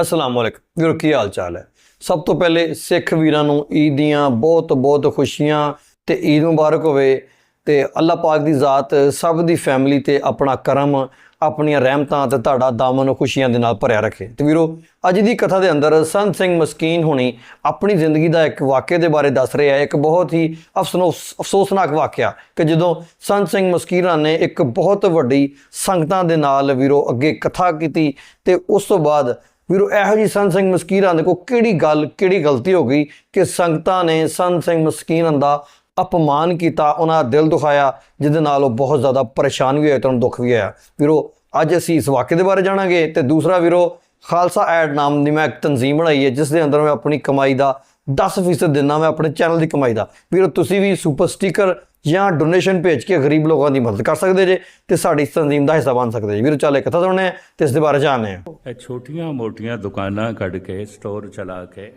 ਅਸਲਾਮ ਵਾਲੇਕਮ ਵੀਰੋ, ਕੀ ਹਾਲ ਚਾਲ ਹੈ? ਸਭ ਤੋਂ ਪਹਿਲੇ ਸਿੱਖ ਵੀਰਾਂ ਨੂੰ ਈਦ ਦੀਆਂ ਬਹੁਤ ਬਹੁਤ ਖੁਸ਼ੀਆਂ ਤੇ ਈਦ ਮੁਬਾਰਕ ਹੋਵੇ ਤੇ ਅੱਲਾਹ ਪਾਕ ਦੀ ਜ਼ਾਤ ਸਭ ਦੀ ਫੈਮਿਲੀ ਤੇ ਆਪਣਾ ਕਰਮ, ਆਪਣੀਆਂ ਰਹਿਮਤਾਂ ਤੇ ਤੁਹਾਡਾ ਦਾਮਨ ਖੁਸ਼ੀਆਂ ਦੇ ਨਾਲ ਭਰਿਆ ਰੱਖੇ। ਤੇ ਵੀਰੋ, ਅੱਜ ਦੀ ਕਥਾ ਦੇ ਅੰਦਰ ਸੰਤ ਸਿੰਘ ਮਸਕੀਨ ਹੁਣੀ ਆਪਣੀ ਜ਼ਿੰਦਗੀ ਦਾ ਇੱਕ ਵਾਕਿਆ ਦੇ ਬਾਰੇ ਦੱਸ ਰਿਹਾ ਹੈ। ਇੱਕ ਬਹੁਤ ਹੀ ਅਫਸੋਸ ਅਫਸੋਸਨਾਕ ਵਾਕਿਆ ਕਿ ਜਦੋਂ ਸੰਤ ਸਿੰਘ ਮਸਕੀਨਾਂ ਨੇ ਇੱਕ ਬਹੁਤ ਵੱਡੀ ਸੰਗਤਾਂ ਦੇ ਨਾਲ ਵੀਰੋ ਅੱਗੇ ਕਥਾ ਕੀਤੀ ਤੇ ਉਸ ਤੋਂ ਬਾਅਦ ਵੀਰੋ, ਇਹੋ ਜੀ ਸੰਤ ਸਿੰਘ ਮਸਕੀਰਾਂ ਦੇ ਕੋ ਕਿਹੜੀ ਗੱਲ, ਕਿਹੜੀ ਗਲਤੀ ਹੋ ਗਈ ਕਿ ਸੰਗਤਾਂ ਨੇ ਸੰਤ ਸਿੰਘ ਮਸਕੀਰਾਂ ਦਾ ਅਪਮਾਨ ਕੀਤਾ, ਉਹਨਾਂ ਦਾ ਦਿਲ ਦੁਖਾਇਆ, ਜਿਹਦੇ ਨਾਲ ਉਹ ਬਹੁਤ ਜ਼ਿਆਦਾ ਪਰੇਸ਼ਾਨ ਵੀ ਹੋਏ ਤੇ ਉਹਨੂੰ ਦੁੱਖ ਵੀ ਆਇਆ ਵੀਰੋ, ਅੱਜ ਅਸੀਂ ਇਸ ਵਾਕਿਏ ਦੇ ਬਾਰੇ ਜਾਣਾਂਗੇ ਤੇ ਦੂਸਰਾ ਵੀਰੋ, ਖਾਲਸਾ ਐਡ ਨਾਮ ਦੀ ਮੈਂ ਇੱਕ ਤਨਜ਼ੀਮ ਬਣਾਈ ਹੈ ਜਿਸ ਦੇ ਅੰਦਰ ਮੈਂ ਆਪਣੀ ਕਮਾਈ ਦਾ 10% ਦਿੰਦਾ, ਮੈਂ ਆਪਣੇ ਚੈਨਲ ਦੀ ਕਮਾਈ ਦਾ। ਵੀਰੋ, ਤੁਸੀਂ ਵੀ ਸੁਪਰ ਸਟicker ਜਾਂ ਡੋਨੇਸ਼ਨ ਭੇਜ ਕੇ ਗਰੀਬ ਲੋਕਾਂ ਦੀ ਮਦਦ ਕਰ ਸਕਦੇ ਜੇ ਤੇ ਸਾਡੀ ਇਸ ਤਨਜ਼ੀਮ ਦਾ ਹਿੱਸਾ ਬਣ ਸਕਦੇ ਜੇ। ਵੀਰੋ ਚੱਲ ਕਥਾ ਸੁਣਨੇ ਆ ਤੇ ਇਸ ਦੇ ਬਾਰੇ ਜਾਣਦੇ ਆ ਇਹ ਛੋਟੀਆਂ ਮੋਟੀਆਂ ਦੁਕਾਨਾਂ ਕੱਢ ਕੇ ਸਟੋਰ ਚਲਾ ਕੇ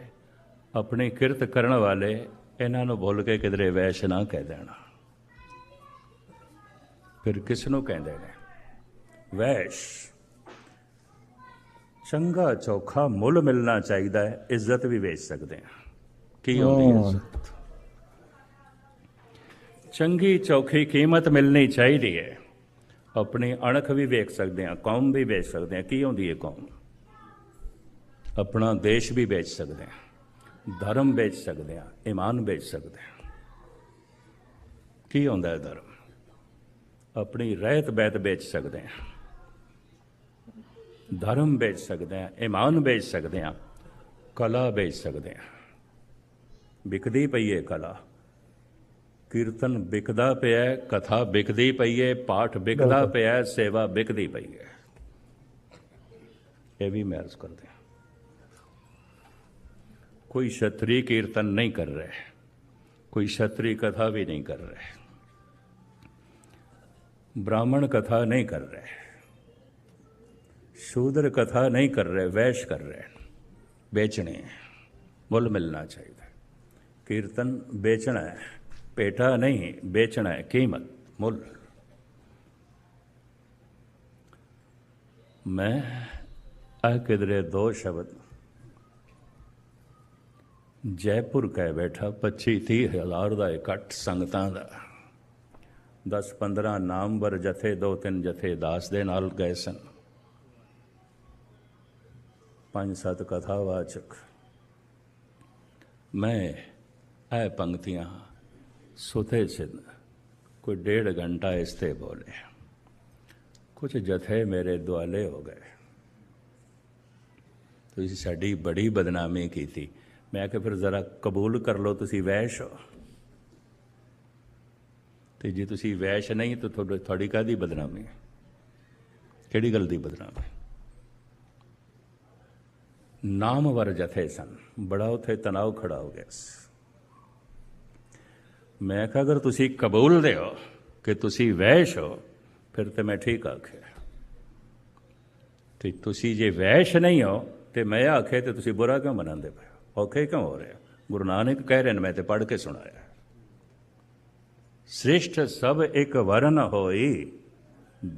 ਆਪਣੀ ਕਿਰਤ ਕਰਨ ਵਾਲੇ ਇਹਨਾਂ ਨੂੰ ਭੁੱਲ ਕੇ ਕਿਧਰੇ ਵੈਸ਼ ਨਾ ਕਹਿ ਦੇਣਾ। ਫਿਰ ਕਿਸ ਨੂੰ ਕਹਿੰਦੇ ਨੇ? ਵੈਸ਼ ਚੰਗਾ ਚੋਖਾ ਮੁੱਲ ਮਿਲਣਾ ਚਾਹੀਦਾ ਹੈ ਇੱਜ਼ਤ ਵੀ ਵੇਚ ਸਕਦੇ ਆ ਕੀ ਹੁੰਦੀ ਹੈ ਇੱਜ਼ਤ? ਚੰਗੀ ਚੌਖੀ ਕੀਮਤ ਮਿਲਣੀ ਚਾਹੀਦੀ ਹੈ। ਆਪਣੀ ਅਣਖ ਵੀ ਵੇਖ ਸਕਦੇ ਹਾਂ, ਕੌਮ ਵੀ ਵੇਚ ਸਕਦੇ ਹਾਂ। ਕੀ ਹੁੰਦੀ ਹੈ ਕੌਮ? ਆਪਣਾ ਦੇਸ਼ ਵੀ ਵੇਚ ਸਕਦੇ ਹਾਂ, ਧਰਮ ਵੇਚ ਸਕਦੇ ਹਾਂ, ਈਮਾਨ ਵੇਚ ਸਕਦੇ ਹਾਂ। ਕੀ ਹੁੰਦਾ ਹੈ ਧਰਮ? ਆਪਣੀ ਰਹਿਤ ਬੈਤ ਵੇਚ ਸਕਦੇ ਹਾਂ, ਧਰਮ ਵੇਚ ਸਕਦੇ ਹਾਂ, ਈਮਾਨ ਵੇਚ ਸਕਦੇ ਹਾਂ, ਕਲਾ ਵੇਚ ਸਕਦੇ ਹਾਂ। ਵਿਕਦੀ ਪਈ ਹੈ ਕਲਾ। ਕੀਰਤਨ ਵਿਕਦਾ ਪਿਆ ਹੈ, ਕਥਾ ਵਿਕਦੀ ਪਈ ਹੈ ਪਾਠ ਵਿਕਦਾ ਪਿਆ ਹੈ, ਸੇਵਾ ਵਿਕਦੀ ਪਈ ਹੈ ਇਹ ਵੀ ਮਹਿਰਜ ਕਰਦੇ ਹਾਂ ਕੋਈ ਛਤਰੀ ਕੀਰਤਨ ਨਹੀਂ ਕਰ ਰਿਹਾ ਕੋਈ ਛਤਰੀ ਕਥਾ ਵੀ ਨਹੀਂ ਕਰ ਰਿਹਾ ब्राह्मण कथा नहीं कर रहे शूद्र कथा नहीं कर रहे वैश कर रहे बेचने हैं मुल मिलना चाहिए कीर्तन बेचना है पेटा नहीं बेचना है कीमत मुल मैं आ किधरे दो शब्द ਜੈਪੁਰ ਕਹਿ ਬੈਠਾ 25 30 ਹਜ਼ਾਰ ਦਾ ਇਕੱਠ ਸੰਗਤਾਂ ਦਾ 10 15 ਨਾਮਵਰ ਜਥੇ ਦੋ ਤਿੰਨ ਜਥੇ ਦਾਸ ਦੇ ਨਾਲ ਗਏ ਸਨ ਪੰਜ ਸੱਤ ਕਥਾਵਾਚਕ ਮੈਂ ਇਹ ਪੰਕਤੀਆਂ ਸੁਤੇ ਸਿਨ ਕੋਈ ਡੇਢ ਘੰਟਾ ਇਸ ਤੇ ਬੋਲੇ ਕੁਝ ਜਥੇ ਮੇਰੇ ਦੁਆਲੇ ਹੋ ਗਏ। ਤੁਸੀਂ ਸਾਡੀ ਬੜੀ ਬਦਨਾਮੀ ਕੀਤੀ। ਮੈਂ ਕਿਹਾ, ਫਿਰ ਜ਼ਰਾ ਕਬੂਲ ਕਰ ਲਓ, ਤੁਸੀਂ ਵੈਸ਼ ਹੋ। ਤੇ ਜੇ ਤੁਸੀਂ ਵੈਸ਼ ਨਹੀਂ, ਤਾਂ ਤੁਹਾਡੇ ਤੁਹਾਡੀ ਕਾਦੀ ਬਦਨਾਮੀ ਹੈ? ਕਿਹੜੀ ਗੱਲ ਦੀ ਬਦਨਾਮੀ? ਨਾਮਵਰ ਜਥੇ ਸਨ। ਬੜਾ ਉਥੇ ਤਣਾਅ ਖੜਾ ਹੋ ਗਿਆ ਸੀ। ਮੈਂ ਕਿਹਾ, ਅਗਰ ਤੁਸੀਂ ਕਬੂਲ ਦੇ ਹੋ ਕਿ ਤੁਸੀਂ ਵੈਸ਼ ਹੋ, ਫਿਰ ਤੇ ਮੈਂ ਠੀਕ ਆਖਿਆ। ਤੇ ਤੁਸੀਂ ਜੇ ਵੈਸ਼ ਨਹੀਂ ਹੋ, ਤੇ ਮੈਂ ਆਖੇ ਤੇ ਤੁਸੀਂ ਬੁਰਾ ਕਿਉਂ ਮੰਨਦੇ ਪਏ ਔਖੇ ਕਿਉਂ ਹੋ ਰਿਹਾ ਗੁਰੂ ਨਾਨਕ ਕਹਿ ਰਹੇ ਨੇ, ਮੈਂ ਤੇ ਪੜ੍ਹ ਕੇ ਸੁਣਾਇਆ। ਸ੍ਰਿਸ਼ਟ ਸਭ ਇੱਕ ਵਰਨ ਹੋਈ,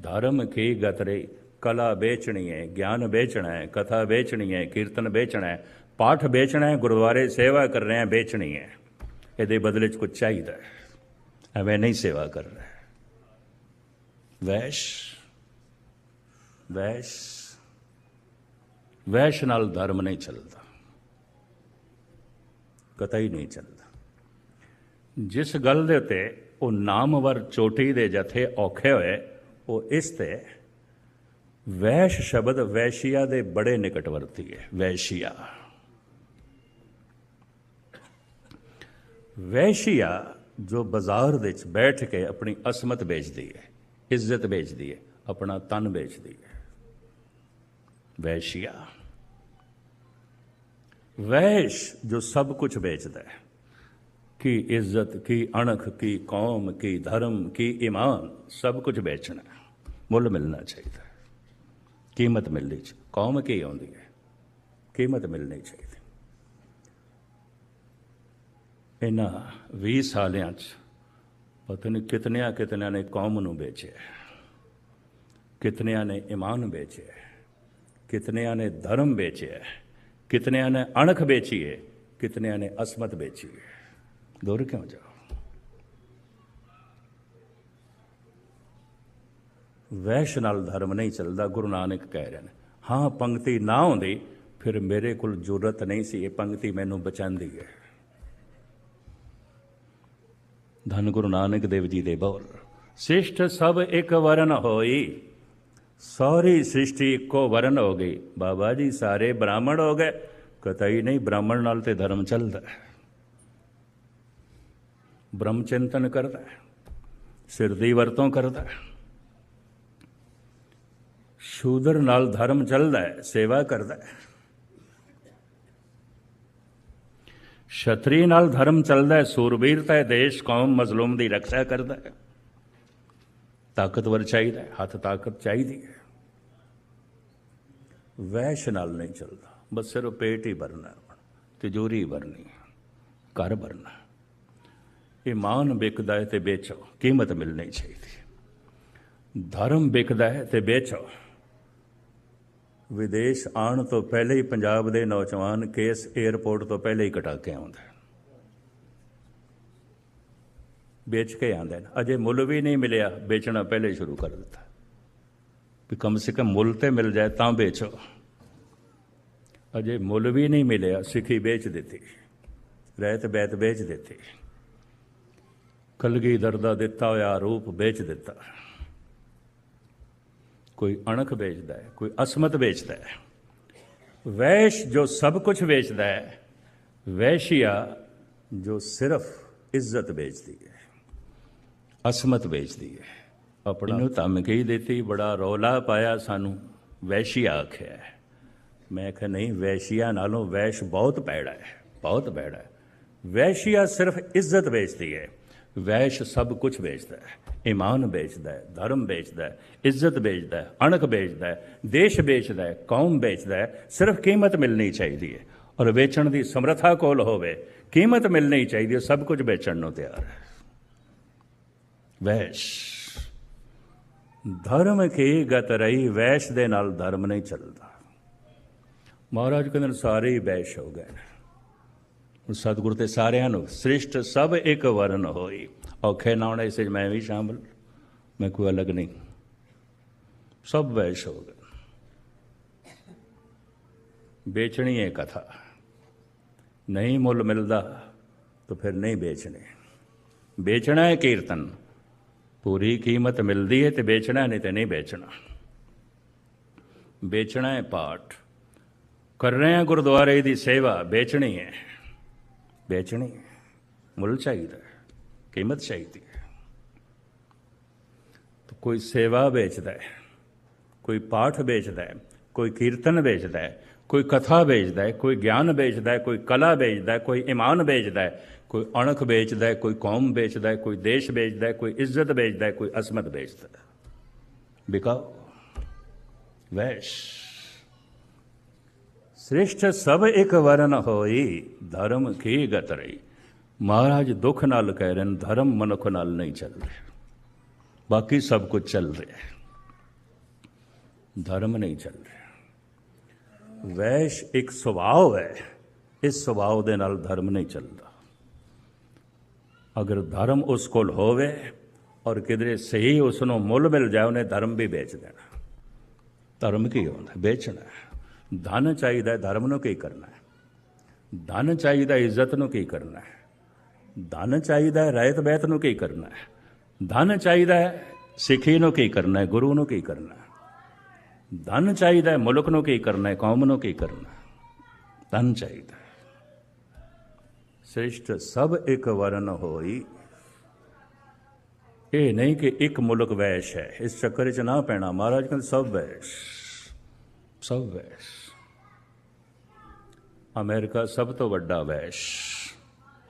ਧਰਮ ਕੀ ਗਤ ਰਹੀ? ਕਲਾ ਵੇਚਣੀ ਹੈ, ਗਿਆਨ ਵੇਚਣਾ ਹੈ, ਕਥਾ ਵੇਚਣੀ ਹੈ, ਕੀਰਤਨ ਵੇਚਣਾ ਹੈ, ਪਾਠ ਵੇਚਣਾ ਹੈ, ਗੁਰਦੁਆਰੇ ਸੇਵਾ ਕਰ ਰਹੇ ਹੈ, ਵੇਚਣੀ ਹੈ। ਇਹਦੇ ਬਦਲੇ ਚ ਕੁਝ ਚਾਹੀਦਾ ਹੈ। ਐਵੇਂ ਨਹੀਂ ਸੇਵਾ ਕਰ ਰਿਹਾ। ਵੈਸ਼ ਵੈਸ਼ ਵੈਸ਼ ਨਾਲ ਧਰਮ ਨਹੀਂ ਚੱਲਦਾ। ਕਤਈ ਨਹੀਂ ਚੱਲਦਾ। ਜਿਸ ਗੱਲ ਦੇ ਉੱਤੇ ਉਹ ਨਾਮਵਰ ਚੋਟੀ ਦੇ ਜਥੇ ਔਖੇ ਹੋਏ, ਉਹ ਇਸ ਤੇ ਵੈਸ਼ ਸ਼ਬਦ ਵੈਸ਼ੀਆ ਦੇ ਬੜੇ ਨਿਕਟਵਰਤੀ ਹੈ। ਵੈਸ਼ੀਆ। ਵੈਸ਼ੀਆ ਜੋ ਬਾਜ਼ਾਰ ਵਿੱਚ ਬੈਠ ਕੇ ਆਪਣੀ ਅਸਮਤ ਵੇਚਦੀ ਹੈ, ਇੱਜ਼ਤ ਵੇਚਦੀ ਹੈ, ਆਪਣਾ ਤਨ ਵੇਚਦੀ ਹੈ। ਵੈਸ਼ੀਆ ਵੈਸ਼ ਜੋ ਸਭ ਕੁਝ ਵੇਚਦਾ ਹੈ, ਕੀ ਇੱਜ਼ਤ, ਕੀ ਅਣਖ, ਕੀ ਕੌਮ, ਕੀ ਧਰਮ, ਕੀ ਇਮਾਨ ਸਭ ਕੁਝ ਵੇਚਣਾ ਮੁੱਲ ਮਿਲਣਾ ਚਾਹੀਦਾ ਕੀਮਤ ਮਿਲਣੀ ਚਾਹੀਦੀ ਕੌਮ ਕੀ ਆਉਂਦੀ ਹੈ? ਕੀਮਤ ਮਿਲਣੀ ਚਾਹੀਦੀ ਇਹਨਾਂ 20 ਸਾਲਿਆਂ ਚ ਪਤਾ ਨਹੀਂ ਕਿਤਨਿਆਂ ਕਿਤਨਿਆਂ ਨੇ ਕੌਮ ਨੂੰ ਵੇਚਿਆ ਕਿਤਨਿਆਂ ਨੇ ਇਮਾਨ ਵੇਚਿਆ ਕਿਤਨਿਆਂ ਨੇ ਧਰਮ ਵੇਚਿਆ ਕਿਤਨਿਆਂ ਨੇ ਅਣਖ ਵੇਚੀ ਹੈ, ਕਿਤਨਿਆਂ ਨੇ ਅਸਮਤ ਵੇਚੀ ਹੈ। ਦੂਰ ਕਿਉਂ ਜਾਓ? ਵੈਸ਼ ਨਾਲ ਧਰਮ ਨਹੀਂ ਚੱਲਦਾ, ਗੁਰੂ ਨਾਨਕ ਕਹਿ ਰਹੇ ਨੇ, ਹਾਂ ਪੰਕਤੀ ਨਾ ਹੁੰਦੀ, ਫਿਰ ਮੇਰੇ ਕੋਲ ਜ਼ਰੂਰਤ ਨਹੀਂ ਸੀ, ਇਹ ਪੰਕਤੀ ਮੈਨੂੰ ਬਚਾਉਂਦੀ ਹੈ। ਧੰਨ ਗੁਰੂ ਨਾਨਕ ਦੇਵ ਜੀ ਦੇ ਬੋਲ। ਸਿਸ਼ਟ ਸਭ ਇੱਕ ਵਰਨ ਹੋਈ। ਸਾਰੀ ਸ੍ਰਿਸ਼ਟੀ ਇੱਕੋ ਵਰਨ ਹੋ ਗਈ। ਬਾਬਾ ਜੀ ਸਾਰੇ ਬ੍ਰਾਹਮਣ ਹੋ ਗਏ। ਕਤਈ ਨਹੀਂ ਬ੍ਰਾਹਮਣ ਨਾਲ ਤੇ ਧਰਮ ਚੱਲਦਾ ਬ੍ਰਹਮ ਚਿੰਤਨ ਕਰਦਾ ਸਿਰ ਦੀ ਵਰਤੋਂ ਕਰਦਾ ਸ਼ੂਦਰ ਨਾਲ ਧਰਮ ਚੱਲਦਾ ਸੇਵਾ ਕਰਦਾ ਹੈ ਛਤਰੀ ਨਾਲ ਧਰਮ ਚੱਲਦਾ ਹੈ ਸੂਰਬੀਰਤਾ ਹੈ ਦੇਸ਼ ਕੌਮ ਮਜ਼ਲੂਮ ਦੀ ਰੱਖਿਆ ਕਰਦਾ ਹੈ। ਤਾਕਤਵਰ ਚਾਹੀਦਾ ਹੱਥ ਤਾਕਤ ਚਾਹੀਦੀ ਹੈ। ਵੈਸ਼ ਨਾਲ ਨਹੀਂ ਚੱਲਦਾ, ਬਸ ਸਿਰਫ ਪੇਟ ਹੀ ਭਰਨਾ ਤਿਜੋਰੀ ਭਰਨੀ ਘਰ ਭਰਨਾ ਹੈ। ਇਮਾਨ ਵਿਕਦਾ ਹੈ ਤੇ ਵੇਚੋ, ਕੀਮਤ ਮਿਲਣੀ ਚਾਹੀਦੀ ਧਰਮ ਵਿਕਦਾ ਹੈ ਤੇ ਵੇਚੋ। ਵਿਦੇਸ਼ ਆਉਣ ਤੋਂ ਪਹਿਲੇ ਹੀ ਪੰਜਾਬ ਦੇ ਨੌਜਵਾਨ ਕੇਸ 에ਅਰਪੋਰਟ ਤੋਂ ਪਹਿਲੇ ਹੀ ਕਟਾ ਕੇ ਆਉਂਦੇ ਵੇਚ ਕੇ ਆਉਂਦੇ ਨੇ ਅਜੇ ਮੁੱਲ ਵੀ ਨਹੀਂ ਮਿਲਿਆ। ਵੇਚਣਾ ਪਹਿਲੇ ਸ਼ੁਰੂ ਕਰ ਦਿੱਤਾ। ਵੀ ਕਮ ਸੇ ਕਮ ਮੁੱਲ ਤੇ ਮਿਲ ਜਾਏ ਤਾਂ ਵੇਚੋ। ਅਜੇ ਮੁੱਲ ਵੀ ਨਹੀਂ ਮਿਲਿਆ। ਸਿੱਖੀ ਵੇਚ ਦਿੱਤੀ। ਰਹਿਤ ਬੈਤ ਵੇਚ ਦਿੱਤੀ। ਕਲਗੀਧਰ ਦਾ ਦਿੱਤਾ ਹੋਇਆ ਰੂਪ ਵੇਚ ਦਿੱਤਾ। ਕੋਈ ਅਣਖ ਵੇਚਦਾ ਹੈ ਕੋਈ ਅਸਮਤ ਵੇਚਦਾ ਹੈ। ਵੈਸ਼ ਜੋ ਸਭ ਕੁਝ ਵੇਚਦਾ ਹੈ ਵੈਸ਼ੀਆ ਜੋ ਸਿਰਫ ਇੱਜ਼ਤ ਵੇਚਦੀ ਹੈ ਅਸਮਤ ਵੇਚਦੀ ਹੈ। ਆਪਣਾ ਨੂੰ ਧਮਕੀ ਦਿੱਤੀ ਬੜਾ ਰੌਲਾ ਪਾਇਆ ਸਾਨੂੰ ਵੈਸ਼ੀਆ ਆਖਿਆ। ਮੈਂ ਕਿਹਾ ਨਹੀਂ ਵੈਸ਼ੀਆ ਨਾਲੋਂ ਵੈਸ਼ ਬਹੁਤ ਪੈੜਾ ਹੈ ਬਹੁਤ ਪੈੜਾ ਹੈ। ਵੈਸ਼ੀਆ ਸਿਰਫ ਇੱਜ਼ਤ ਵੇਚਦੀ ਹੈ। ਵੈਸ਼ ਸਭ ਕੁਝ ਵੇਚਦਾ ਹੈ। ਈਮਾਨ ਵੇਚਦਾ ਹੈ, ਧਰਮ ਵੇਚਦਾ ਹੈ, ਇੱਜ਼ਤ ਵੇਚਦਾ ਹੈ, ਅਣਖ ਵੇਚਦਾ ਹੈ, ਦੇਸ਼ ਵੇਚਦਾ ਹੈ, ਕੌਮ ਵੇਚਦਾ ਹੈ। ਸਿਰਫ ਕੀਮਤ ਮਿਲਣੀ ਚਾਹੀਦੀ ਹੈ ਔਰ ਵੇਚਣ ਦੀ ਸਮਰੱਥਾ ਕੋਲ ਹੋਵੇ, ਕੀਮਤ ਮਿਲਣੀ ਚਾਹੀਦੀ ਹੈ, ਸਭ ਕੁਝ ਵੇਚਣ ਨੂੰ ਤਿਆਰ ਹੈ। ਵੈਸ਼। ਧਰਮ ਕੀ ਗਤ ਰਹੀ, ਵੈਸ਼ ਦੇ ਨਾਲ ਧਰਮ ਨਹੀਂ ਚੱਲਦਾ। ਮਹਾਰਾਜ ਕਹਿੰਦੇ ਨੇ, ਸਾਰੇ ਹੀ ਵੈਸ਼ ਹੋ ਗਏ ਨੇ। ਸਤਿਗੁਰ ਤੇ ਸਾਰਿਆਂ ਨੂੰ ਸ੍ਰਿਸ਼ਟ ਸਭ ਇੱਕ ਵਰਨ ਹੋਈ। ਔਖੇ ਨਾਉਣ ਇਸ 'ਚ ਮੈਂ ਵੀ ਸ਼ਾਮਲ, ਮੈਂ ਕੋਈ ਅਲੱਗ ਨਹੀਂ। ਸਭ ਵੈਸ਼ ਹੋ ਗਏ। ਵੇਚਣੀ ਹੈ ਕਥਾ। ਨਹੀਂ ਮੁੱਲ ਮਿਲਦਾ ਤਾਂ ਫਿਰ ਨਹੀਂ ਵੇਚਣੀ। ਵੇਚਣਾ ਹੈ ਕੀਰਤਨ। ਪੂਰੀ ਕੀਮਤ ਮਿਲਦੀ ਹੈ ਤੇ ਵੇਚਣਾ ਨਹੀਂ ਤੇ ਨਹੀਂ ਵੇਚਣਾ। ਵੇਚਣਾ ਹੈ ਪਾਠ। ਕਰ ਰਹੇ ਹਾਂ ਗੁਰਦੁਆਰੇ ਦੀ ਸੇਵਾ, ਵੇਚਣੀ ਹੈ ਵੇਚਣੀ ਮੁੱਲ ਚਾਹੀਦਾ ਹੈ ਕੀਮਤ ਚਾਹੀਦੀ ਹੈ ਤਾਂ ਕੋਈ ਸੇਵਾ ਵੇਚਦਾ ਹੈ ਕੋਈ ਪਾਠ ਵੇਚਦਾ ਹੈ ਕੋਈ ਕੀਰਤਨ ਵੇਚਦਾ ਹੈ ਕੋਈ ਕਥਾ ਵੇਚਦਾ ਹੈ ਕੋਈ ਗਿਆਨ ਵੇਚਦਾ ਹੈ ਕੋਈ ਕਲਾ ਵੇਚਦਾ ਹੈ ਕੋਈ ਇਮਾਨ ਵੇਚਦਾ ਹੈ ਕੋਈ ਅਣਖ ਵੇਚਦਾ ਹੈ ਕੋਈ ਕੌਮ ਵੇਚਦਾ ਹੈ ਕੋਈ ਦੇਸ਼ ਵੇਚਦਾ ਹੈ ਕੋਈ ਇੱਜ਼ਤ ਵੇਚਦਾ ਹੈ ਕੋਈ ਅਸਮਤ ਵੇਚਦਾ ਹੈ ਬਿਕਾਓ ਵੈਸ਼ ਸ੍ਰਿਸ਼ਟ ਸਭ ਇੱਕ ਵਰਨ ਹੋਈ, ਧਰਮ ਕੀ ਗਤ ਰਹੀ? ਮਹਾਰਾਜ ਦੁੱਖ ਨਾਲ ਕਹਿ ਰਹੇ ਨੇ, ਧਰਮ ਮਨੁੱਖ ਨਾਲ ਨਹੀਂ ਚੱਲ ਰਿਹਾ। ਬਾਕੀ ਸਭ ਕੁਝ ਚੱਲ ਰਿਹਾ ਧਰਮ ਨਹੀਂ ਚੱਲ ਰਿਹਾ। ਵੈਸ਼ ਇੱਕ ਸੁਭਾਅ ਹੈ, ਇਸ ਸੁਭਾਅ ਦੇ ਨਾਲ ਧਰਮ ਨਹੀਂ ਚੱਲਦਾ। ਅਗਰ ਧਰਮ ਉਸ ਕੋਲ ਹੋਵੇ ਔਰ ਕਿਧਰੇ ਸਹੀ ਉਸ ਨੂੰ ਮੁੱਲ ਮਿਲ ਜਾਏ, ਉਹਨੇ ਧਰਮ ਵੀ ਵੇਚ ਦੇਣਾ। ਧਰਮ ਕੀ ਹੁੰਦਾ? ਵੇਚਣਾ ਧਨ ਚਾਹੀਦਾ ਧਰਮ ਨੂੰ ਕੀ ਕਰਨਾ ਹੈ? ਧਨ ਚਾਹੀਦਾ, ਇੱਜ਼ਤ ਨੂੰ ਕੀ ਕਰਨਾ ਹੈ? ਧਨ ਚਾਹੀਦਾ ਹੈ, ਰਹਿਤ ਬੈਤ ਨੂੰ ਕੀ ਕਰਨਾ ਹੈ? ਧਨ ਚਾਹੀਦਾ ਸਿੱਖੀ ਨੂੰ ਕੀ ਕਰਨਾ ਹੈ? ਗੁਰੂ ਨੂੰ ਕੀ ਕਰਨਾ ਹੈ? ਧਨ ਚਾਹੀਦਾ ਮੁਲਕ ਨੂੰ ਕੀ ਕਰਨਾ ਹੈ? ਕੌਮ ਨੂੰ ਕੀ ਕਰਨਾ ਹੈ? ਧਨ ਚਾਹੀਦਾ ਸ੍ਰਿਸ਼ਟ ਸਭ ਇੱਕ ਵਰਨ ਹੋਈ। ਇਹ ਨਹੀਂ ਕਿ ਇੱਕ ਮੁਲਕ ਵੈਸ਼ ਹੈ, ਇਸ ਚੱਕਰ 'ਚ ਨਾ ਪੈਣਾ। ਮਹਾਰਾਜ ਕਹਿੰਦੇ ਸਭ ਵੈਸ਼ ਸਭ ਵੈਸ਼। ਅਮਰੀਕਾ ਸਭ ਤੋਂ ਵੱਡਾ ਵੈਸ਼।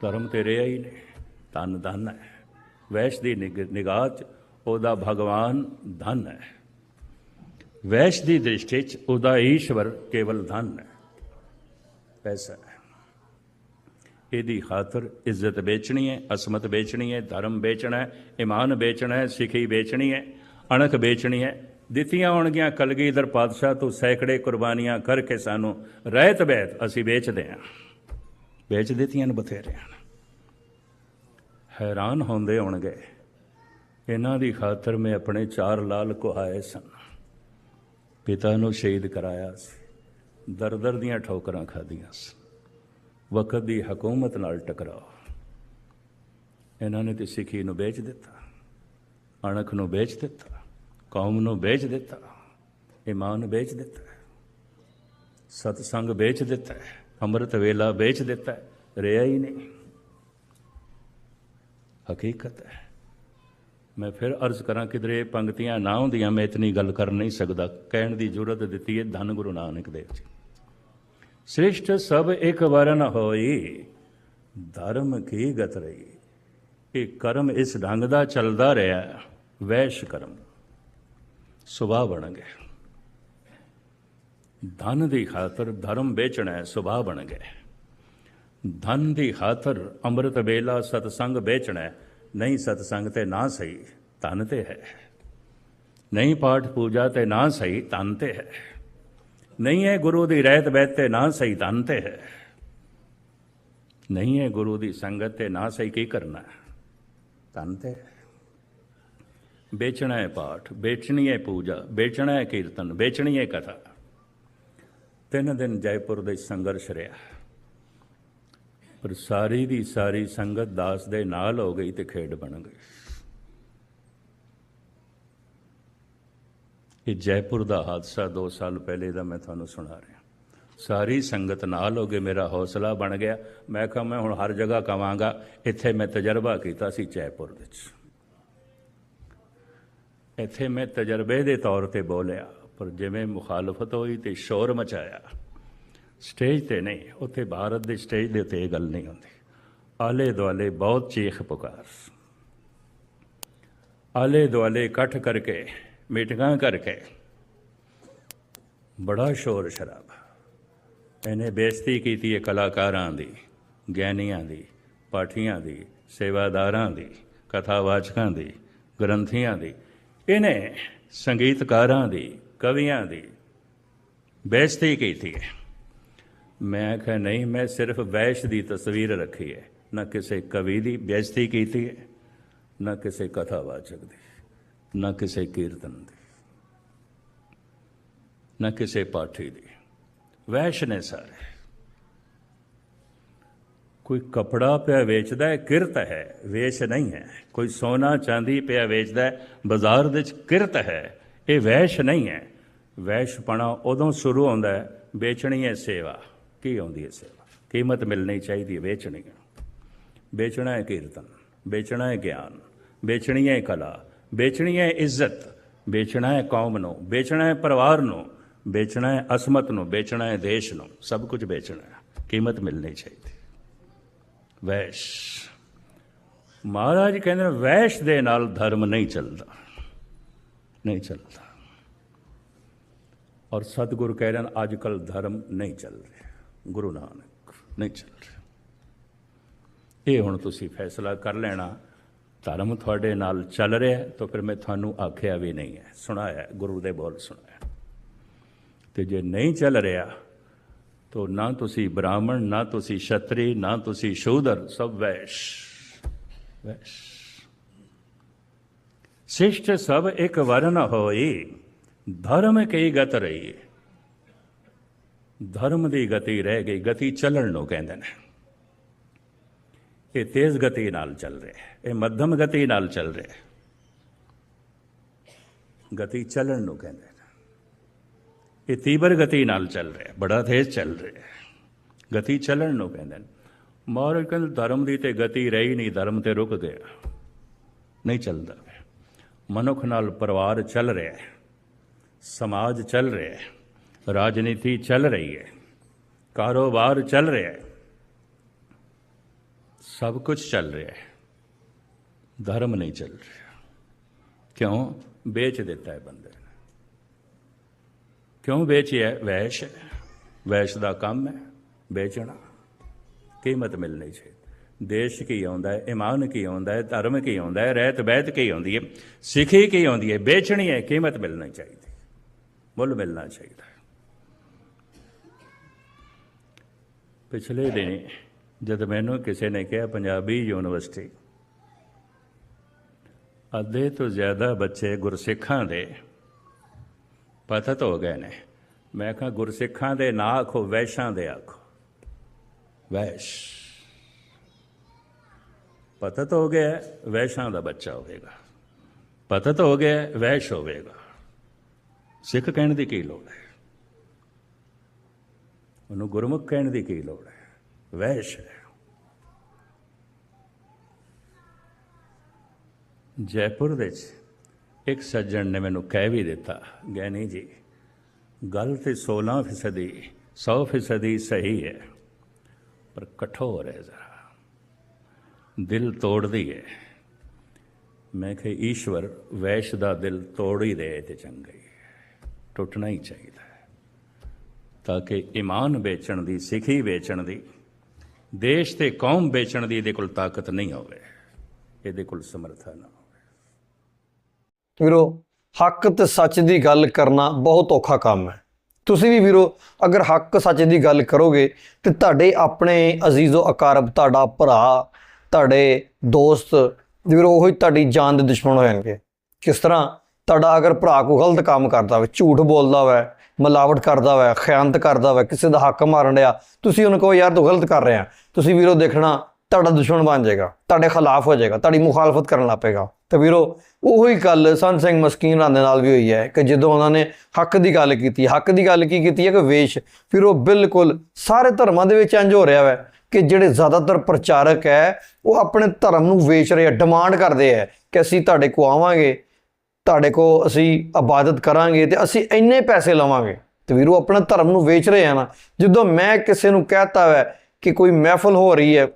ਧਰਮ ਤੇ ਰਿਹਾ ਹੀ ਨਹੀਂ ਧਨ ਧਨ ਹੈ। ਵੈਸ਼ ਦੀ ਨਿਗ- ਨਿਗਾਹ 'ਚ ਉਹਦਾ ਭਗਵਾਨ ਧਨ ਹੈ। ਵੈਸ਼ ਦੀ ਦ੍ਰਿਸ਼ਟੀ 'ਚ ਉਹਦਾ ਈਸ਼ਵਰ ਕੇਵਲ ਧਨ ਹੈ। ਪੈਸਾ ਹੈ। ਇਹਦੀ ਖਾਤਰ ਇੱਜ਼ਤ ਵੇਚਣੀ ਹੈ, ਅਸਮਤ ਵੇਚਣੀ ਹੈ, ਧਰਮ ਵੇਚਣਾ ਹੈ, ਇਮਾਨ ਵੇਚਣਾ ਹੈ, ਸਿੱਖੀ ਵੇਚਣੀ ਹੈ, ਅਣਖ ਵੇਚਣੀ ਹੈ ਦਿੱਤੀਆਂ ਹੋਣਗੀਆਂ ਕਲਗੀਧਰ ਪਾਤਸ਼ਾਹ ਤੋਂ ਸੈਂਕੜੇ ਕੁਰਬਾਨੀਆਂ ਕਰਕੇ ਸਾਨੂੰ ਰਹਿਤ ਬੈਤ ਅਸੀਂ ਵੇਚਦੇ ਹਾਂ। ਵੇਚ ਦਿੱਤੀਆਂ ਨੇ ਬਥੇਰਿਆਂ ਨੇ ਹੈਰਾਨ ਹੁੰਦੇ ਹੋਣਗੇ। ਇਹਨਾਂ ਦੀ ਖਾਤਰ ਮੈਂ ਆਪਣੇ ਚਾਰ ਲਾਲ ਕੁਹਾਏ ਸਨ। ਪਿਤਾ ਨੂੰ ਸ਼ਹੀਦ ਕਰਾਇਆ ਸੀ। ਦਰ ਦਰ ਦੀਆਂ ਠੋਕਰਾਂ ਖਾਧੀਆਂ ਸੀ। ਵਕਤ ਦੀ ਹਕੂਮਤ ਨਾਲ ਟਕਰਾਓ। ਇਹਨਾਂ ਨੇ ਤੇ ਸਿੱਖੀ ਨੂੰ ਵੇਚ ਦਿੱਤਾ। ਅਣਖ ਨੂੰ ਵੇਚ ਦਿੱਤਾ। ਕੌਮ ਨੂੰ ਵੇਚ ਦਿੱਤਾ, ਇਮਾਨ ਵੇਚ ਦਿੱਤਾ, ਸਤਸੰਗ ਵੇਚ ਦਿੱਤਾ, ਅੰਮ੍ਰਿਤ ਵੇਲਾ ਵੇਚ ਦਿੱਤਾ, ਰਿਹਾ ਹੀ ਨਹੀਂ। ਹਕੀਕਤ ਹੈ। ਮੈਂ ਫਿਰ ਅਰਜ਼ ਕਰਾਂ, ਕਿਧਰੇ ਇਹ ਪੰਕਤੀਆਂ ਨਾ ਹੁੰਦੀਆਂ, ਮੈਂ ਇਤਨੀ ਗੱਲ ਕਰ ਨਹੀਂ ਸਕਦਾ। ਕਹਿਣ ਦੀ ਜ਼ਰੂਰਤ ਦਿੱਤੀ ਹੈ ਧੰਨ ਗੁਰੂ ਨਾਨਕ ਦੇਵ ਜੀ। ਸ੍ਰਿਸ਼ਟ ਸਭ ਇੱਕ ਵਰਨ ਹੋਈ, ਧਰਮ ਕੀ ਗਤ ਰਹੀ? ਇਹ ਕਰਮ ਇਸ ਢੰਗ ਦਾ ਚੱਲਦਾ ਰਿਹਾ, ਵੈਸ਼ ਕਰਮ। ਸੁਭਾਅ ਬਣ ਗਏ ਧਨ ਦੀ ਖਾਤਰ ਧਰਮ ਵੇਚਣਾ ਸੁਭਾਅ ਬਣ ਗਏ ਧਨ ਦੀ ਖਾਤਰ ਅੰਮ੍ਰਿਤ ਵੇਲਾ ਸਤਸੰਗ ਵੇਚਣਾ ਨਹੀਂ ਸਤਸੰਗ ਤੇ ਨਾ ਸਹੀ ਤਨ ਤੇ ਹੈ। ਨਹੀਂ ਪਾਠ ਪੂਜਾ ਤੇ ਨਾ ਸਹੀ ਤਨ ਤੇ ਹੈ। ਨਹੀਂ ਹੈ ਗੁਰੂ ਦੀ ਰਹਿਤ ਬੈਤ ਤੇ ਨਾ ਸਹੀ ਤਨ ਤੇ ਹੈ। ਨਹੀਂ ਹੈ ਗੁਰੂ ਦੀ ਸੰਗਤ ਤੇ ਨਾ ਸਹੀ ਕੀ ਕਰਨਾ? ਤਨ ਤੇ ਹੈ। ਵੇਚਣਾ ਹੈ ਪਾਠ ਵੇਚਣੀ ਹੈ ਪੂਜਾ ਵੇਚਣਾ ਹੈ ਕੀਰਤਨ ਵੇਚਣੀ ਹੈ ਕਥਾ ਤਿੰਨ ਦਿਨ ਜੈਪੁਰ ਦੇ ਸੰਘਰਸ਼ ਰਿਹਾ ਪਰ ਸਾਰੀ ਦੀ ਸਾਰੀ ਸੰਗਤ ਦਾਸ ਦੇ ਨਾਲ ਹੋ ਗਈ ਤੇ ਖੇਡ ਬਣ ਗਈ ਇਹ ਜੈਪੁਰ ਦਾ ਹਾਦਸਾ 2 ਸਾਲ ਪਹਿਲੇ ਦਾ ਮੈਂ ਤੁਹਾਨੂੰ ਸੁਣਾ ਰਿਹਾ ਸਾਰੀ ਸੰਗਤ ਨਾਲ ਹੋ ਗਏ ਮੇਰਾ ਹੌਸਲਾ ਬਣ ਗਿਆ ਮੈਂ ਕਿਹਾ ਮੈਂ ਹੁਣ ਹਰ ਜਗ੍ਹਾ ਕਵਾਂਗਾ ਇੱਥੇ ਮੈਂ ਤਜਰਬਾ ਕੀਤਾ ਸੀ ਜੈਪੁਰ ਵਿੱਚ ਇੱਥੇ ਮੈਂ ਤਜਰਬੇ ਦੇ ਤੌਰ ਤੇ ਬੋਲਿਆ, ਪਰ ਜਿਵੇਂ ਮੁਖਾਲਫਤ ਹੋਈ ਤੇ ਸ਼ੋਰ ਮਚਾਇਆ। ਸਟੇਜ ਤੇ ਨਹੀਂ, ਉੱਥੇ ਭਾਰਤ ਦੇ ਸਟੇਜ ਦੇ ਉੱਤੇ ਇਹ ਗੱਲ ਨਹੀਂ ਹੁੰਦੀ। ਆਲੇ ਦੁਆਲੇ ਬਹੁਤ ਚੀਖ ਪੁਕਾਰ। ਆਲੇ ਦੁਆਲੇ ਇਕੱਠ ਕਰਕੇ, ਮੀਟਿੰਗਾਂ ਕਰਕੇ ਬੜਾ ਸ਼ੋਰ ਸ਼ਰਾਬਾ। ਇਹਨੇ ਬੇਇੱਜ਼ਤੀ ਕੀਤੀ ਹੈ ਕਲਾਕਾਰਾਂ ਦੀ ਗਿਆਨੀਆਂ ਦੀ, ਪਾਠੀਆਂ ਦੀ, ਸੇਵਾਦਾਰਾਂ ਦੀ, ਕਥਾਵਾਚਕਾਂ ਦੀ, ਗ੍ਰੰਥੀਆਂ ਦੀ। ਇਹਨੇ ਸੰਗੀਤਕਾਰਾਂ ਦੀ, ਕਵੀਆਂ ਦੀ ਬੇਇੱਜ਼ਤੀ ਕੀਤੀ ਹੈ। ਮੈਂ ਕਿਹਾ, ਨਹੀਂ, ਮੈਂ ਸਿਰਫ ਵੈਸ਼ ਦੀ ਤਸਵੀਰ ਰੱਖੀ ਹੈ। ਨਾ ਕਿਸੇ ਕਵੀ ਦੀ ਬੇਇੱਜ਼ਤੀ ਕੀਤੀ ਹੈ, ਨਾ ਕਿਸੇ ਕਥਾਵਾਚਕ ਦੀ, ਨਾ ਕਿਸੇ ਕੀਰਤਨ ਦੀ, ਨਾ ਕਿਸੇ ਪਾਠੀ ਦੀ। ਵੈਸ਼ ਨੇ ਸਾਰੇ ਕੋਈ ਕਪੜਾ ਪਿਆ ਵੇਚਦਾ ਹੈ, ਕਿਰਤ ਹੈ ਵੇਸ਼ ਨਹੀਂ ਹੈ। ਕੋਈ ਸੋਨਾ ਚਾਂਦੀ ਪਿਆ ਵੇਚਦਾ ਹੈ, ਬਾਜ਼ਾਰ ਦੇ ਵਿੱਚ ਕਿਰਤ ਹੈ, ਇਹ ਵੈਸ਼ ਨਹੀਂ ਹੈ। ਵੈਸ਼ਪਣਾ ਉਦੋਂ ਸ਼ੁਰੂ ਹੁੰਦਾ ਹੈ, ਵੇਚਣੀ ਹੈ ਸੇਵਾ। ਕੀ ਆਉਂਦੀ ਹੈ ਸੇਵਾ? ਕੀਮਤ ਮਿਲਣੀ ਚਾਹੀਦੀ ਹੈ, ਵੇਚਣੀ ਹੈ। ਵੇਚਣਾ ਹੈ ਕੀਰਤਨ, ਵੇਚਣਾ ਹੈ ਗਿਆਨ, ਵੇਚਣੀ ਹੈ ਕਲਾ, ਵੇਚਣੀ ਹੈ ਇੱਜ਼ਤ, ਵੇਚਣਾ ਹੈ ਕੌਮ ਨੂੰ, ਵੇਚਣਾ ਹੈ ਪਰਿਵਾਰ ਨੂੰ, ਵੇਚਣਾ ਹੈ ਅਸਮਤ ਨੂੰ, ਵੇਚਣਾ ਹੈ ਦੇਸ਼ ਨੂੰ, ਸਭ ਕੁਝ ਵੇਚਣਾ ਹੈ। ਕੀਮਤ ਮਿਲਣੀ ਚਾਹੀਦੀ ਵੈਸ਼। ਮਹਾਰਾਜ ਕਹਿੰਦੇ ਨੇ, ਵੈਸ਼ ਦੇ ਨਾਲ ਧਰਮ ਨਹੀਂ ਚੱਲਦਾ। ਨਹੀਂ ਚੱਲਦਾ। ਔਰ ਸਤਿਗੁਰ ਕਹਿ ਰਹੇ ਨੇ ਅੱਜ ਕੱਲ ਧਰਮ ਨਹੀਂ ਚੱਲ ਰਿਹਾ। ਗੁਰੂ ਨਾਨਕ ਨਹੀਂ ਚੱਲ ਰਿਹਾ। ਇਹ ਹੁਣ ਤੁਸੀਂ ਫੈਸਲਾ ਕਰ ਲੈਣਾ ਧਰਮ ਤੁਹਾਡੇ ਨਾਲ ਚੱਲ ਰਿਹਾ ਤਾਂ ਫਿਰ ਮੈਂ ਤੁਹਾਨੂੰ ਆਖਿਆ ਵੀ ਨਹੀਂ ਹੈ। ਸੁਣਾਇਆ ਗੁਰੂ ਦੇ ਬੋਲ ਸੁਣਾਇਆ। ਤੇ ਜੇ ਨਹੀਂ ਚੱਲ ਰਿਹਾ ਤੋ ਨਾ ਤੁਸੀਂ ਬ੍ਰਾਹਮਣ, ਨਾ ਤੁਸੀਂ ਛਤਰੀ, ਨਾ ਤੁਸੀਂ ਸ਼ੂਦਰ, ਸਭ ਵੈਸ਼। ਵੈਸ਼। ਸਿਸ਼ਟ ਸਭ ਇੱਕ ਵਰਨ ਹੋਈ, ਧਰਮ ਕਈ ਗਤ ਰਹੀ? ਧਰਮ ਦੀ ਗਤੀ ਰਹਿ ਗਈ, ਗਤੀ ਚੱਲਣ ਨੂੰ ਕਹਿੰਦੇ ਨੇ। ਇਹ ਤੇਜ਼ ਗਤੀ ਨਾਲ ਚੱਲ ਰਿਹਾ ਹੈ, ਇਹ ਮੱਧਮ ਗਤੀ ਨਾਲ ਚੱਲ ਰਿਹਾ ਹੈ। ਗਤੀ ਚੱਲਣ ਨੂੰ ਕਹਿੰਦੇ ਨੇ। ਇਹ ਤੀਬਰ ਗਤੀ ਨਾਲ ਚੱਲ ਰਿਹਾ ਬੜਾ ਤੇਜ਼ ਚੱਲ ਰਿਹਾ ਗਤੀ ਚੱਲਣ ਨੂੰ ਕਹਿੰਦੇ ਨੇ। ਮਹਾਰਾਜ ਕਹਿੰਦੇ, ਧਰਮ ਦੀ ਤੇ ਗਤੀ ਰਹੀ ਨਹੀਂ, ਧਰਮ ਤੇ ਰੁਕ ਗਿਆ। ਨਹੀਂ ਚੱਲਦਾ। ਮਨੁੱਖ ਨਾਲ ਪਰਿਵਾਰ ਚੱਲ ਰਿਹਾ ਹੈ, ਸਮਾਜ ਚੱਲ ਰਿਹਾ ਹੈ, ਰਾਜਨੀਤੀ ਚੱਲ ਰਹੀ ਹੈ, ਕਾਰੋਬਾਰ ਚੱਲ ਰਿਹਾ ਹੈ। ਸਭ ਕੁਝ ਚੱਲ ਰਿਹਾ ਹੈ। ਧਰਮ ਨਹੀਂ ਚੱਲ ਰਿਹਾ। ਕਿਉਂ? ਵੇਚ ਦਿੱਤਾ ਹੈ ਬੰਦੇ ਨੇ। ਕਿਉਂ ਵੇਚਿਆ? ਵੈਸ਼ ਹੈ। ਵੈਸ਼ ਦਾ ਕੰਮ ਹੈ ਵੇਚਣਾ। ਕੀਮਤ ਮਿਲਣੀ ਚਾਹੀਦੀ ਦੇਸ਼ ਕੀ ਆਉਂਦਾ ਹੈ, ਇਮਾਨ ਕੀ ਆਉਂਦਾ ਹੈ, ਧਰਮ ਕੀ ਆਉਂਦਾ ਹੈ, ਰਹਿਤ ਬਹਿਤ ਕੀ ਆਉਂਦੀ ਹੈ, ਸਿੱਖੀ ਕੀ ਆਉਂਦੀ ਹੈ, ਵੇਚਣੀ ਹੈ, ਕੀਮਤ ਮਿਲਣੀ ਚਾਹੀਦੀ ਮੁੱਲ ਮਿਲਣਾ ਚਾਹੀਦਾ ਪਿਛਲੇ ਦਿਨ ਜਦ ਮੈਨੂੰ ਕਿਸੇ ਨੇ ਕਿਹਾ, ਪੰਜਾਬੀ ਯੂਨੀਵਰਸਿਟੀ, ਅੱਧੇ ਤੋਂ ਜ਼ਿਆਦਾ ਬੱਚੇ ਗੁਰਸਿੱਖਾਂ ਦੇ ਪਤਤ ਹੋ ਗਏ ਨੇ। ਮੈਂ ਕਿਹਾ, ਗੁਰਸਿੱਖਾਂ ਦੇ ਨਾ ਆਖੋ, ਵੈਸ਼ਾਂ ਦੇ ਆਖੋ। ਵੈਸ਼। ਪਤਤ ਹੋ ਗਿਆ, ਵੈਸ਼ਾਂ ਦਾ ਬੱਚਾ ਹੋਵੇਗਾ। ਪਤਤ ਹੋ ਗਿਆ, ਵੈਸ਼ ਹੋਵੇਗਾ। ਸਿੱਖ ਕਹਿਣ ਦੀ ਕੀ ਲੋੜ ਹੈ? ਉਹਨੂੰ ਗੁਰਮੁਖ ਕਹਿਣ ਦੀ ਕੀ ਲੋੜ ਹੈ? ਵੈਸ਼ ਹੈ। ਜੈਪੁਰ ਵਿੱਚ ਇੱਕ ਸੱਜਣ ਨੇ ਮੈਨੂੰ ਕਹਿ ਵੀ ਦਿੱਤਾ ਗੈਨੀ ਜੀ, ਗੱਲ ਤੇ 16 ਫੀਸਦੀ 100 ਫੀਸਦੀ ਸਹੀ ਹੈ, ਪਰ ਕਠੋਰ ਹੈ ਜ਼ਰਾ। ਦਿਲ ਤੋੜਦੀ ਹੈ। ਮੈਂ ਕਿ ਈਸ਼ਵਰ, ਵੈਸ਼ ਦਾ ਦਿਲ ਤੋੜ ਹੀ ਦੇ ਤੇ ਚੰਗਾ ਹੀ ਹੈ। ਟੁੱਟਣਾ ਹੀ ਚਾਹੀਦਾ ਤਾਂ ਕਿ ਈਮਾਨ ਵੇਚਣ ਦੀ, ਸਿੱਖੀ ਵੇਚਣ ਦੀ, ਦੇਸ਼ ਤੇ ਕੌਮ ਵੇਚਣ ਦੀ ਇਹਦੇ ਕੋਲ ਤਾਕਤ ਨਹੀਂ ਹੋਵੇ। ਇਹਦੇ ਕੋਲ ਸਮਰਥਾ ਨਾ ਵੀਰੋ, ਹੱਕ ਤੇ ਸੱਚ ਦੀ ਗੱਲ ਕਰਨਾ ਬਹੁਤ ਔਖਾ ਕੰਮ ਹੈ। ਤੁਸੀਂ ਵੀ ਵੀਰੋ, ਅਗਰ ਹੱਕ ਸੱਚ ਦੀ ਗੱਲ ਕਰੋਗੇ ਤੇ ਤੁਹਾਡੇ ਆਪਣੇ ਅਜ਼ੀਜ਼ੋ ਅਕਾਰਬ, ਤੁਹਾਡਾ ਭਰਾ, ਤੁਹਾਡੇ ਦੋਸਤ, ਵੀਰੋ, ਉਹ ਹੀ ਤੁਹਾਡੀ ਜਾਨ ਦੇ ਦੁਸ਼ਮਣ ਹੋ ਜਾਣਗੇ। ਕਿਸ ਤਰ੍ਹਾਂ ਤੁਹਾਡਾ ਅਗਰ ਭਰਾ ਕੋਈ ਗਲਤ ਕੰਮ ਕਰਦਾ ਹੋਵੇ ਝੂਠ ਬੋਲਦਾ ਹੋਵੇ ਮਿਲਾਵਟ ਕਰਦਾ ਹੋਵੇ ਖਿਆਨਤ ਕਰਦਾ ਹੋਵੇ ਕਿਸੇ ਦਾ ਹੱਕ ਮਾਰਨ ਡਿਆ, ਤੁਸੀਂ ਉਹਨੂੰ ਕਹੋ, ਯਾਰ, ਤੂੰ ਗਲਤ ਕਰ ਰਿਹਾ। ਤੁਸੀਂ ਵੀਰੋ ਦੇਖਣਾ ਤੁਹਾਡਾ ਦੁਸ਼ਮਣ ਬਣ ਜਾਏਗਾ, ਤੁਹਾਡੇ ਖਿਲਾਫ ਹੋ ਜਾਏਗਾ, ਤੁਹਾਡੀ ਮੁਖਾਲਫਤ ਕਰਨ ਲੱਗ ਪਏਗਾ। ਤੇ ਵੀਰੋ, ਉਹੀ ਗੱਲ ਸੰਤ ਸਿੰਘ ਮਸਕੀਨ ਰਾਂ ਦੇ ਨਾਲ ਵੀ ਹੋਈ ਹੈ ਕਿ ਜਦੋਂ ਉਹਨਾਂ ਨੇ ਹੱਕ ਦੀ ਗੱਲ ਕੀਤੀ, ਹੱਕ ਦੀ ਗੱਲ ਕੀ ਕੀਤੀ ਹੈ ਕਿ ਵੇਸ਼? ਫਿਰ ਉਹ ਬਿਲਕੁਲ ਸਾਰੇ ਧਰਮਾਂ ਦੇ ਵਿੱਚ ਇੰਜ ਹੋ ਰਿਹਾ ਹੈ ਕਿ ਜਿਹੜੇ ਜ਼ਿਆਦਾਤਰ ਪ੍ਰਚਾਰਕ ਹੈ, ਉਹ ਆਪਣੇ ਧਰਮ ਨੂੰ ਵੇਚ ਰਹੇ ਆ ਡਿਮਾਂਡ ਕਰਦੇ ਆ ਕਿ ਅਸੀਂ ਤੁਹਾਡੇ ਕੋ ਆਵਾਂਗੇ, ਤੁਹਾਡੇ ਕੋ ਅਸੀਂ ਇਬਾਦਤ ਕਰਾਂਗੇ ਤੇ ਅਸੀਂ ਇੰਨੇ ਪੈਸੇ ਲਵਾਂਗੇ। ਤੇ ਵੀਰੋ, ਆਪਣਾ ਧਰਮ ਨੂੰ ਵੇਚ ਰਹੇ ਆ ਨਾ, ਜਦੋਂ ਮੈਂ ਕਿਸੇ ਨੂੰ ਕਹਤਾ ਹੈ ਕਿ ਕੋਈ ਮਹਿਫਲ ਹੋ ਰਹੀ ਹੈ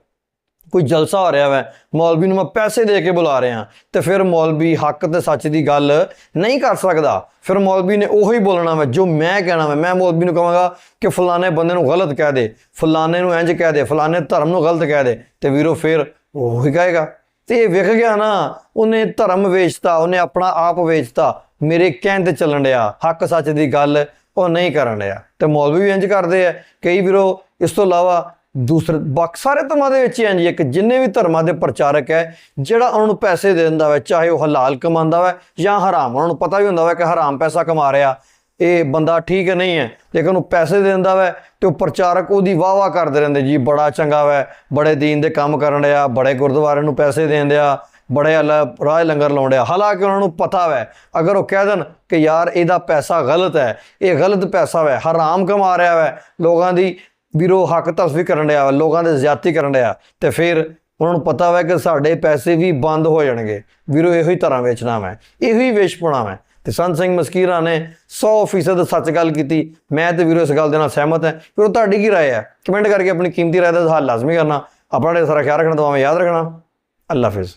ਕੋਈ ਜਲਸਾ ਹੋ ਰਿਹਾ ਵੈ, ਮੌਲਵੀ ਨੂੰ ਮੈਂ ਪੈਸੇ ਦੇ ਕੇ ਬੁਲਾ ਰਿਹਾ, ਤੇ ਫਿਰ ਮੌਲਵੀ ਹੱਕ ਤੇ ਸੱਚ ਦੀ ਗੱਲ ਨਹੀਂ ਕਰ ਸਕਦਾ। ਫਿਰ ਮੌਲਵੀ ਨੇ ਉਹੀ ਬੋਲਣਾ ਵਾ ਜੋ ਮੈਂ ਕਹਿਣਾ ਵਾ। ਮੈਂ ਮੌਲਵੀ ਨੂੰ ਕਹਾਂਗਾ ਕਿ ਫਲਾਣੇ ਬੰਦੇ ਨੂੰ ਗਲਤ ਕਹਿ ਦੇ, ਫਲਾਣੇ ਨੂੰ ਇੰਜ ਕਹਿ ਦੇ, ਫਲਾਣੇ ਧਰਮ ਨੂੰ ਗਲਤ ਕਹਿ ਦੇ, ਤੇ ਵੀਰੋ ਫਿਰ ਉਹੀ ਕਹੇਗਾ। ਤੇ ਇਹ ਵਿਖ ਗਿਆ ਨਾ, ਉਹਨੇ ਧਰਮ ਵੇਚਤਾ, ਉਹਨੇ ਆਪਣਾ ਆਪ ਵੇਚਤਾ, ਮੇਰੇ ਕਹਿਣ ਤੇ ਚੱਲਣ ਡਿਆ, ਹੱਕ ਸੱਚ ਦੀ ਗੱਲ ਉਹ ਨਹੀਂ ਕਰਨ ਡਿਆ। ਤੇ ਮੌਲਵੀ ਵੀ ਇੰਜ ਕਰਦੇ ਆ, ਕਈ ਵੀਰੋ ਇਸ ਤੋਂ ਇਲਾਵਾ ਦੂਸਰੇ ਬਾਕੀ ਸਾਰੇ ਧਰਮਾਂ ਦੇ ਵਿੱਚ ਹੀ ਇੰਜ ਹੀ ਹੈ ਜਿੰਨੇ ਵੀ ਧਰਮਾਂ ਦੇ ਪ੍ਰਚਾਰਕ ਹੈ, ਜਿਹੜਾ ਉਹਨਾਂ ਨੂੰ ਪੈਸੇ ਦੇ ਦਿੰਦਾ ਹੈ ਚਾਹੇ ਉਹ ਹਲਾਲ ਕਮਾਉਂਦਾ ਹੈ ਜਾਂ ਹਰਾਮ, ਉਹਨਾਂ ਨੂੰ ਪਤਾ ਵੀ ਹੁੰਦਾ ਵਾ ਕਿ ਹਰਾਮ ਪੈਸਾ ਕਮਾ ਰਿਹਾ, ਇਹ ਬੰਦਾ ਠੀਕ ਨਹੀਂ ਹੈ, ਲੇਕਿਨ ਉਹ ਪੈਸੇ ਦੇ ਦਿੰਦਾ ਵੈ ਤੇ ਉਹ ਪ੍ਰਚਾਰਕ ਉਹਦੀ ਵਾਹ-ਵਾਹ ਕਰਦੇ ਰਹਿੰਦੇ ਜੀ, ਬੜਾ ਚੰਗਾ ਵੈ, ਬੜੇ ਦੀਨ ਦੇ ਕੰਮ ਕਰਨ ਡਿਆ, ਬੜੇ ਗੁਰਦੁਆਰੇ ਨੂੰ ਪੈਸੇ ਦੇਣ ਆ ਬੜੇ ਅੱਲਾ, ਰਾਹ ਲੰਗਰ ਲਾਉਣ ਡਿਆ, ਹਾਲਾਂਕਿ ਉਹਨਾਂ ਨੂੰ ਪਤਾ ਵੈ, ਅਗਰ ਉਹ ਕਹਿ ਦੇਣ ਕਿ ਯਾਰ ਇਹਦਾ ਪੈਸਾ ਗਲਤ ਹੈ, ਇਹ ਗਲਤ ਪੈਸਾ ਵੈ, ਹਰਾਮ ਕਮਾ ਰਿਹਾ ਵੈ, ਲੋਕਾਂ ਦੀ ਵੀਰੋ ਹੱਕ ਤਸਵੀ ਕਰਨ ਡਿਆ ਵਾ ਲੋਕਾਂ ਦੇ ਜ਼ਿਆਦਤੀ ਕਰਨ ਡਿਆ ਤੇ ਫਿਰ ਉਹਨਾਂ ਨੂੰ ਪਤਾ ਵੈ ਕਿ ਸਾਡੇ ਪੈਸੇ ਵੀ ਬੰਦ ਹੋ ਜਾਣਗੇ ਵੀਰੋ ਇਹੋ ਹੀ ਤਰ੍ਹਾਂ ਵੇਚਣਾ ਮੈਂ ਇਹੋ ਹੀ ਵੇਚਪੁਣਾ ਮੈਂ ਤੇ ਸੰਤ ਸਿੰਘ ਮਸਕੀਰਾ ਨੇ 100% ਸੱਚ ਗੱਲ ਕੀਤੀ ਮੈਂ ਤੇ ਵੀਰੋ ਇਸ ਗੱਲ ਦੇ ਨਾਲ ਸਹਿਮਤ ਹਾਂ ਵੀਰੋ ਤੁਹਾਡੀ ਕੀ رائے ਹੈ ਕਮੈਂਟ ਕਰਕੇ ਆਪਣੀ ਕੀਮਤੀ رائے ਦਾ ਹਾਲ ਲਾਜ਼ਮੀ ਕਰਨਾ ਆਪਣਾ ਸਾਰਾ ਖਿਆਲ ਰੱਖਣਾ ਦੁਆਵਾਂ ਯਾਦ ਰੱਖਣਾ ਅੱਲਾ ਹਾਫਿਜ਼